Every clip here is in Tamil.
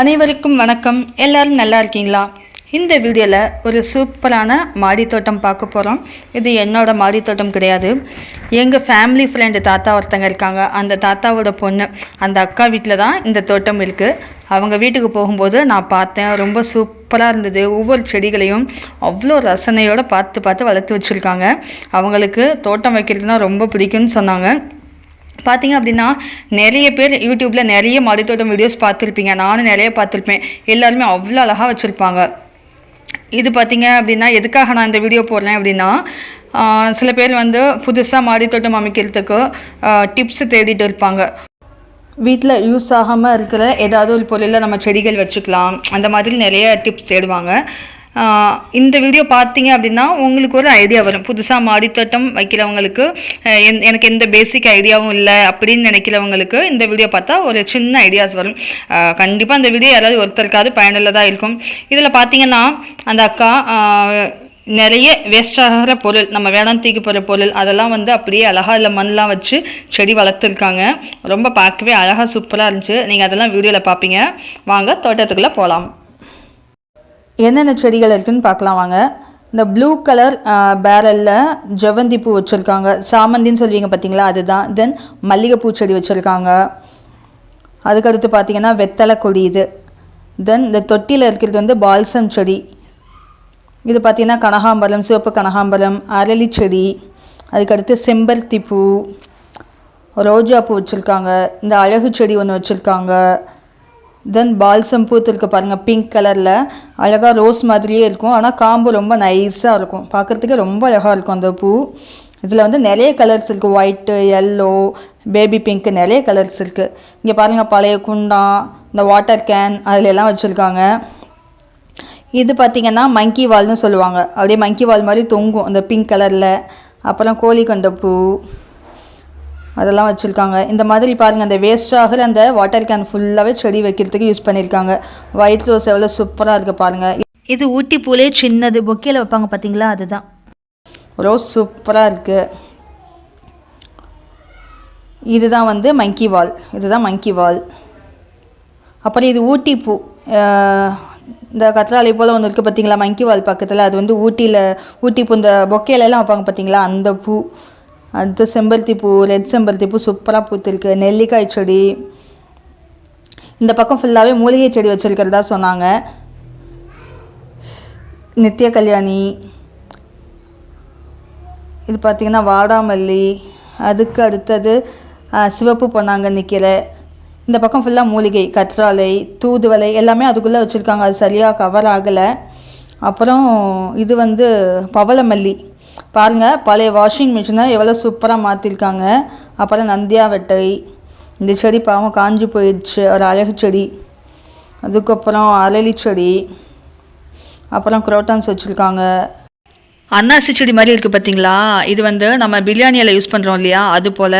அனைவருக்கும் வணக்கம். எல்லாரும் நல்லா இருக்கீங்களா? இந்த வீடியோவில் ஒரு சூப்பரான மாடி தோட்டம் பார்க்க போகிறோம் இது என்னோடய மாடி தோட்டம் கிடையாது. எங்கள் ஃபேமிலி ஃப்ரெண்டு தாத்தா ஒருத்தங்க இருக்காங்க. அந்த தாத்தாவோட பொண்ணு அந்த அக்கா வீட்டில் தான் இந்த தோட்டம் இருக்குது அவங்க வீட்டுக்கு போகும்போது நான் பார்த்தேன். ரொம்ப சூப்பராக இருந்தது. ஒவ்வொரு செடிகளையும் அவ்வளோ ரசனையோடு பார்த்து பார்த்து வளர்த்து வச்சுருக்காங்க. அவங்களுக்கு தோட்டம் வைக்கிறதுனா ரொம்ப பிடிக்கும்னு சொன்னாங்க. பார்த்தீங்க அப்படின்னா நிறைய பேர் யூடியூப்பில் நிறைய மாடித்தோட்டம் வீடியோஸ் பார்த்துருப்பீங்க. நானும் நிறைய பார்த்துருப்பேன். எல்லாருமே அவ்வளோ அழகாக வச்சுருப்பாங்க. இது பார்த்தீங்க அப்படின்னா எதுக்காக நான் இந்த வீடியோ போடுறேன் அப்படின்னா சில பேர் வந்து புதுசாக மாடித்தோட்டம் அமைக்கிறதுக்கு டிப்ஸ் தேடிட்டு இருப்பாங்க. வீட்டில் யூஸ் ஆகாமல் இருக்கிற ஏதாவது ஒரு பொருளில் நம்ம செடிகள் வச்சுக்கலாம். அந்த மாதிரி நிறைய டிப்ஸ் தேடுவாங்க. இந்த வீடியோ பார்த்தீங்க அப்படின்னா உங்களுக்கு ஒரு ஐடியா வரும். புதுசாக மாடித்தோட்டம் வைக்கிறவங்களுக்கு என்- எனக்கு எந்த பேசிக் ஐடியாவும் இல்லை அப்படின்னு நினைக்கிறவங்களுக்கு இந்த வீடியோ பார்த்தா ஒரு சின்ன ஐடியாஸ் வரும். கண்டிப்பாக அந்த வீடியோ யாராவது ஒருத்தருக்காவது பயனுள்ளதாக இருக்கும். இதில் பார்த்தீங்கன்னா அந்த அக்கா நிறைய வேஸ்ட் ஆகிற பொருள் நம்ம வேளாண் தூக்கி போகிற பொருள் அதெல்லாம் வந்து அப்படியே அழகாக இல்லை மண்ணெலாம் வச்சு செடி வளர்த்துருக்காங்க. ரொம்ப பார்க்கவே அழகாக சூப்பராக இருந்துச்சு. நீங்கள் அதெல்லாம் வீடியோவில் பார்ப்பீங்க. வாங்க தோட்டத்துக்குள்ளே போகலாம் என்னென்ன செடிகள் இருக்குன்னு பார்க்கலாம் வாங்க. இந்த ப்ளூ கலர் பேரலில் ஜவந்தி பூ வச்சுருக்காங்க. சாமந்தின்னு சொல்லுவீங்க பார்த்தீங்களா? அதுதான். தென் மல்லிகைப்பூ செடி வச்சுருக்காங்க. அதுக்கடுத்து பார்த்தீங்கன்னா வெத்தலை கொடி இது. தென் இந்த தொட்டியில் இருக்கிறது வந்து பால்சம் செடி. இது பார்த்திங்கன்னா கனகாம்பரம் சிவப்பு கனகாம்பரம் அரளி செடி. அதுக்கடுத்து செம்பருத்தி பூ. ரோஜா பூ வச்சுருக்காங்க. இந்த அழகு செடி ஒன்று வச்சுருக்காங்க. தென் பால்சம் பூத்திருக்கு பாருங்கள் பிங்க் கலரில் அழகாக ரோஸ் மாதிரியே இருக்கும். ஆனால் காம்பு ரொம்ப நைஸாக இருக்கும். பார்க்குறதுக்கே ரொம்ப அழகாக இருக்கும் அந்த பூ. இதில் வந்து நிறைய கலர்ஸ் இருக்குது ஒயிட்டு எல்லோ பேபி பிங்க்கு நிறைய கலர்ஸ் இருக்குது இங்கே பாருங்கள் பழைய குண்டான் இந்த வாட்டர் கேன் அதில் எல்லாம் வச்சுருக்காங்க. இது பார்த்திங்கன்னா மங்கி வால்னு சொல்லுவாங்க. அப்படியே மங்கி வால் மாதிரி தொங்கும் அந்த பிங்க் கலரில் அப்புறம் கோழிக்கொண்ட பூ. அதெல்லாம் வச்சுருக்காங்க. இந்த மாதிரி பாருங்கள் அந்த வேஸ்ட் ஆகிற அந்த வாட்டர் கேன் ஃபுல்லாகவே செடி வைக்கிறதுக்கு யூஸ் பண்ணியிருக்காங்க ஒயிட் ரோஸ் எவ்வளோ சூப்பராக இருக்குது பாருங்கள் இது ஊட்டி பூலே சின்னது பொக்கையில் வைப்பாங்க பார்த்தீங்களா அதுதான். ரோஸ் சூப்பராக இருக்குது இதுதான் வந்து மங்கி வால் இதுதான் மங்கி வால் அப்புறம் இது ஊட்டி பூ இந்த கற்றாழை போல் ஒன்று இருக்குது பார்த்தீங்களா மங்கி வால் பக்கத்தில். அது வந்து ஊட்டியில் ஊட்டி பூ இந்த பொக்கையில எல்லாம் வைப்பாங்க பார்த்தீங்களா அந்த பூ. அடுத்து செம்பருத்தி பூ ரெட் செம்பருத்தி பூ சூப்பராக பூத்திருக்கு. நெல்லிக்காய் செடி. இந்த பக்கம் ஃபுல்லாகவே மூலிகை செடி வச்சுருக்கிறதா சொன்னாங்க. நித்திய கல்யாணி. இது பார்த்திங்கன்னா வாடாமல்லி அதுக்கு அடுத்தது சிவப்பு பொன்னாங்க நிற்கிற இந்த பக்கம் ஃபுல்லாக மூலிகை கற்றாழை தூதுவளை எல்லாமே அதுக்குள்ளே வச்சுருக்காங்க. அது சரியாக கவர் ஆகலை. அப்புறம் இது வந்து பவளமல்லி. பாருங்கள் பழைய வாஷிங் மிஷினை எவ்வளோ சூப்பராக மாற்றிருக்காங்க அப்புறம் நந்தியா வெட்டை இந்த செடி பாவம் காஞ்சி போயிடுச்சு ஒரு அழகு செடி. அதுக்கப்புறம் அரளி செடி அப்புறம் குரோட்டான்ஸ் வச்சுருக்காங்க. அன்னாசி செடி மாதிரி இருக்குது பார்த்தீங்களா இது வந்து நம்ம பிரியாணியில் யூஸ் பண்ணுறோம் இல்லையா? அது போல்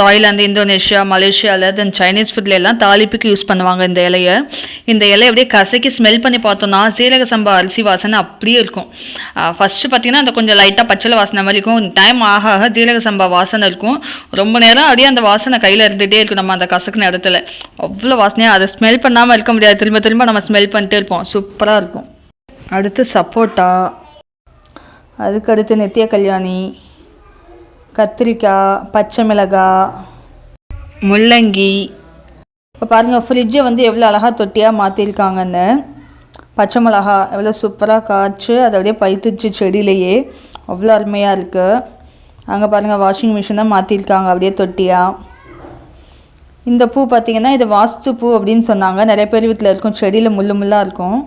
தாய்லாந்து இந்தோனேஷியா மலேசியாவில் தென் சைனீஸ் ஃபுட்ல எல்லாம் தாளிப்புக்கு யூஸ் பண்ணுவாங்க இந்த இலையை. இந்த இலையை அப்படியே கசைக்கு ஸ்மெல் பண்ணி பார்த்தோம்னா சீரக சம்பா அரிசி வாசனை அப்படியே இருக்கும். ஃபஸ்ட்டு பார்த்தீங்கன்னா அந்த கொஞ்சம் லைட்டாக பச்சளை வாசனை மாதிரி இருக்கும். டைம் ஆக ஆக சீரக சம்பா வாசனை இருக்கும். ரொம்ப நேரம் அப்படியே அந்த வாசனை கையில் இருந்துகிட்டே இருக்கும் நம்ம அந்த கசக்குன இடத்துல. அவ்வளோ வாசனையாக அதை ஸ்மெல் பண்ணாமல் இருக்க முடியாது. திரும்ப திரும்ப நம்ம ஸ்மெல் பண்ணிட்டே இருப்போம். சூப்பராக இருக்கும். அடுத்து சப்போட்டா. அதுக்கடுத்து நித்திய கல்யாணி கத்திரிக்காய் பச்சை மிளகாய் முள்ளங்கி. இப்போ பாருங்கள் ஃப்ரிட்ஜை வந்து எவ்வளோ அழகாக தொட்டியாக மாற்றிருக்காங்கன்னு பச்சை மிளகா எவ்வளோ சூப்பராக காய்ச்சி அதை அப்படியே பழுத்துச்சு செடியிலேயே. அவ்வளோ அருமையாக இருக்குது அங்கே பாருங்கள் வாஷிங் மிஷினை மாற்றிருக்காங்க அப்படியே தொட்டியாக இந்த பூ பார்த்தீங்கன்னா இது வாஸ்து பூ அப்படின்னு சொன்னாங்க. நிறைய பேர் வீட்டில் இருக்கும் செடியில் முள்ளு முள்ளாக இருக்கும்.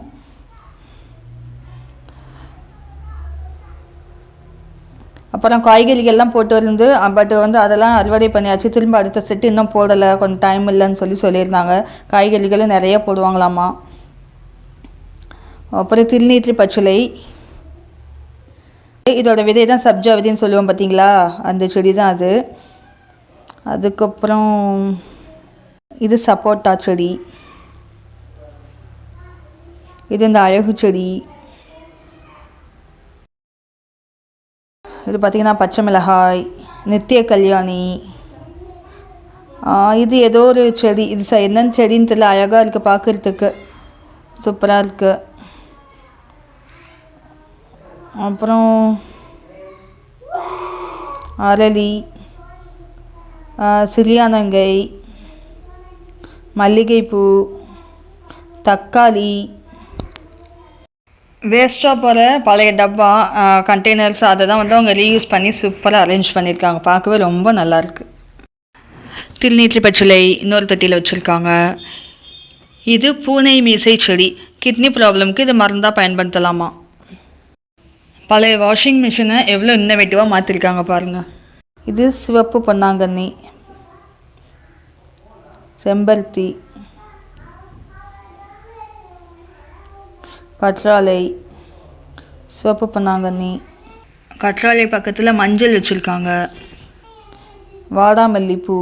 அப்புறம் காய்கறிகள்லாம் போட்டு இருந்து பட் வந்து அதெல்லாம் அறுவடை பண்ணியாச்சு. திரும்ப அடுத்த செட்டு இன்னும் போடலை. கொஞ்சம் டைம் இல்லைன்னு சொல்லி சொல்லியிருந்தாங்க. காய்கறிகளும் நிறைய போடுவாங்களாமா. அப்புறம் திருநீற்று பச்சிலை. இதோட விதை தான் சப்ஜா விதைன்னு சொல்லுவோம் பார்த்தீங்களா? அந்த செடி தான் அது. அதுக்கப்புறம் இது சப்போட்டா செடி. இது இந்த அழகு செடி. இது பார்த்திங்கன்னா பச்சை மிளகாய் நித்திய கல்யாணி. இது ஏதோ ஒரு செடி. இது ச என்னென்னு செடின்னு தெரியல. அழகாக இருக்குது பார்க்குறதுக்கு சூப்பராக இருக்குது அப்புறம் அரளி சிறியானங்கை மல்லிகைப்பூ தக்காளி வேஸ்ட்டாக போகிற பழைய டப்பா கண்டெய்னர்ஸ் அதை தான் வந்து அவங்க ரீயூஸ் பண்ணி சூப்பராக அரேஞ்ச் பண்ணியிருக்காங்க. பார்க்கவே ரொம்ப நல்லாயிருக்கு திருநீற்றி பச்சிலை இன்னொரு தொட்டியில் வச்சுருக்காங்க. இது பூனை மீசை செடி. கிட்னி ப்ராப்ளம்க்கு இது மருந்தாக பயன்படுத்தலாமா? பழைய வாஷிங் மிஷினை எவ்வளோ இன்னோவேட்டிவாக மாற்றிருக்காங்க பாருங்கள் இது சிவப்பு பொன்னாங்கண்ணி. செம்பருத்தி. கற்றாழை. சிவப்பு பொன்னாங்கண்ணி கற்றாழை பக்கத்தில் மஞ்சள் வச்சுருக்காங்க. வாடாமல்லிப்பூ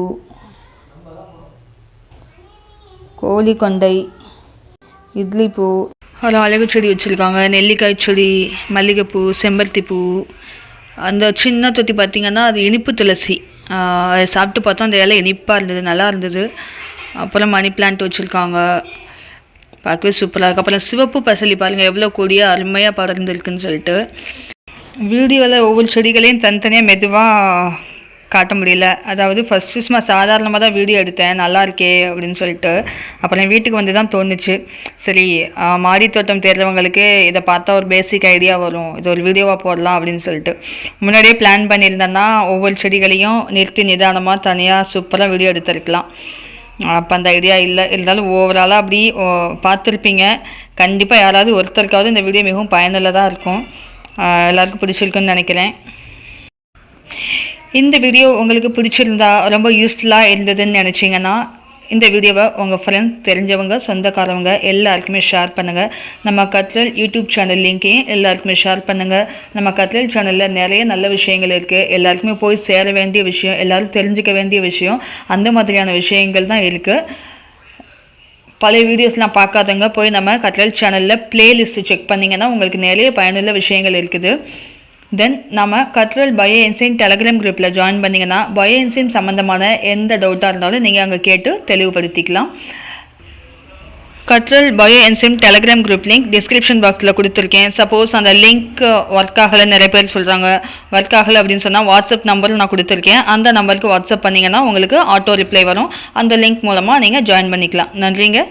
கோழி கொண்டை இட்லி பூ ஒரு அழகு செடி வச்சுருக்காங்க. நெல்லிக்காய் செடி மல்லிகைப்பூ செம்பருத்தி பூ அந்த சின்ன தொட்டி பார்த்திங்கன்னா அது இனிப்பு துளசி. சாப்பிட்டு பார்த்தோம் அந்த இலை இனிப்பாக இருந்தது நல்லா இருந்தது. அப்புறம் மணி பிளான்ட் வச்சுருக்காங்க. பார்க்கவே சூப்பராக இருக்கும் அப்புறம் சிவப்பு பசலி பாருங்கள் எவ்வளோ கொடியாக அருமையாக படர்ந்துருக்குன்னு சொல்லிட்டு. வீடியோவில் ஒவ்வொரு செடிகளையும் தனித்தனியாக மெதுவாக காட்ட முடியல. அதாவது ஃபஸ்ட்டு சும்மா சாதாரணமாக தான் வீடியோ எடுத்தேன் நல்லா இருக்கே அப்படின்னு சொல்லிட்டு. அப்புறம் வீட்டுக்கு வந்து தான் தோணுச்சு. சரி மாடி தோட்டம் தேடுறவங்களுக்கு இதை பார்த்தா ஒரு பேசிக் ஐடியா வரும். இது ஒரு வீடியோவாக போடலாம் அப்படின்னு சொல்லிட்டு. முன்னாடியே பிளான் பண்ணியிருந்தேன்னா ஒவ்வொரு செடிகளையும் நிறுத்தி நிதானமாக தனியாக சூப்பராக வீடியோ எடுத்திருக்கலாம். அப்போ அந்த ஐடியா இல்லை. இருந்தாலும் ஓவராலாக அப்படி ஓ, பார்த்துருப்பீங்க. கண்டிப்பாக யாராவது ஒருத்தருக்காவது இந்த வீடியோ மிகவும் பயனுள்ளதாக இருக்கும். எல்லாருக்கும் பிடிச்சிருக்குன்னு நினைக்கிறேன். இந்த வீடியோ உங்களுக்கு பிடிச்சிருந்தா ரொம்ப யூஸ்ஃபுல்லாக இருந்ததுன்னு நினச்சிங்கன்னா இந்த வீடியோவை உங்கள் ஃப்ரெண்ட்ஸ் தெரிஞ்சவங்க சொந்தக்காரவங்க எல்லாருக்குமே ஷேர் பண்ணுங்கள் நம்ம கத்ரல் யூடியூப் சேனல் லிங்க்கையும் எல்லாருக்குமே ஷேர் பண்ணுங்கள் நம்ம கத்ரல் சேனலில் நிறைய நல்ல விஷயங்கள் இருக்குது எல்லாருக்குமே போய் சேர வேண்டிய விஷயம் எல்லாரும் தெரிஞ்சுக்க வேண்டிய விஷயம் அந்த மாதிரியான விஷயங்கள் தான் இருக்குது பழைய வீடியோஸ்லாம் பார்க்காதவங்க போய் நம்ம கட்ரல் சேனலில் ப்ளேலிஸ்ட்டு செக் பண்ணிங்கன்னா உங்களுக்கு நிறைய பயனுள்ள விஷயங்கள் இருக்குது. தென் நம்ம கட்ரல் பயோ என்சைம் டெலகிராம் குரூப்பில் ஜாயின் பண்ணிங்கன்னா பயோ என்சைம் சம்மந்தமான எந்த டவுட்டாக இருந்தாலும் நீங்கள் அங்கே கேட்டு தெளிவுபடுத்திக்கலாம். Katral bio enzyme telegram group link description பாக்ஸில் கொடுத்துருக்கேன். சப்போஸ் அந்த லிங்க் ஒர்க் ஆகலை நிறைய பேர் சொல்கிறாங்க ஒர்க் ஆகலை அப்படின்னு சொன்னால் வாட்ஸ்அப் நம்பரும் நான் கொடுத்துருக்கேன். அந்த நம்பருக்கு வாட்ஸ்அப் பண்ணிங்கன்னா உங்களுக்கு ஆட்டோ ரிப்ளை வரும். அந்த லிங்க் மூலமாக நீங்கள் ஜாயின் பண்ணிக்கலாம். நன்றிங்க.